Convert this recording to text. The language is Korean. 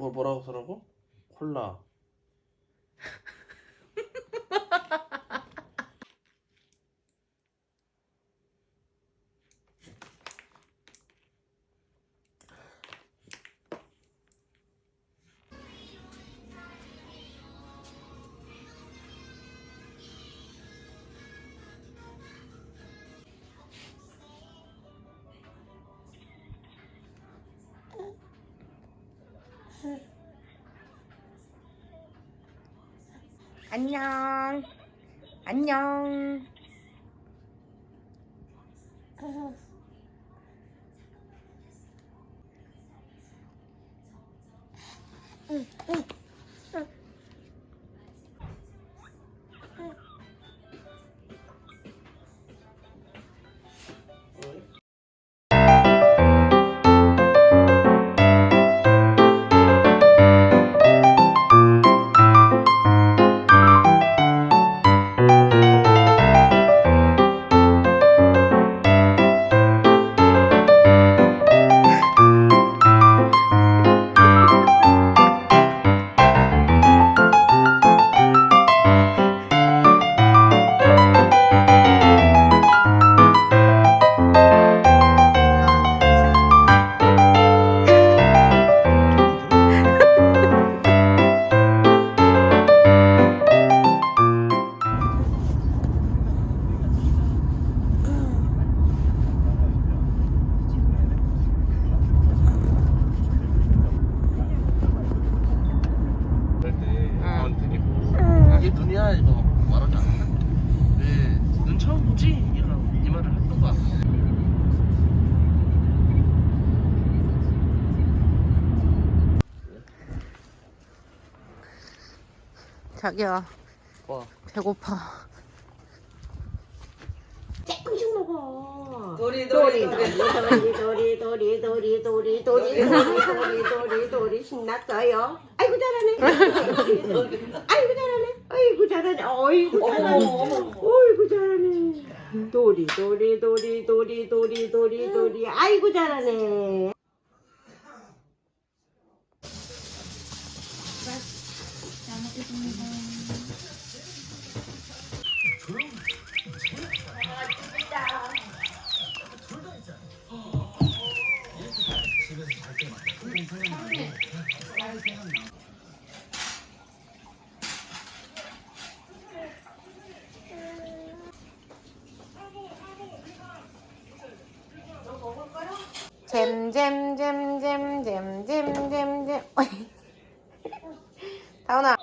뭐 뭐라고 쓰라고? 콜라. 안녕. 안녕. 그때 처음 보지? 이런 이 말을 했던 거야. 자기야, 와. 배고파. 조금씩 먹어. 도리 도리 도리 도리 도리 도리 도리 도리 도리 도리 도리 도리 도리 도리 신났어요. 아이고 잘하네. 아이고 잘하네. 아이고 잘하네. 아이고 잘하네. 아이고 잘하네. 도리 도리 도리 도리 도리 도리 도리 아이고 잘하네. 잼 잼잼잼잼잼잼잼잼. 다운아.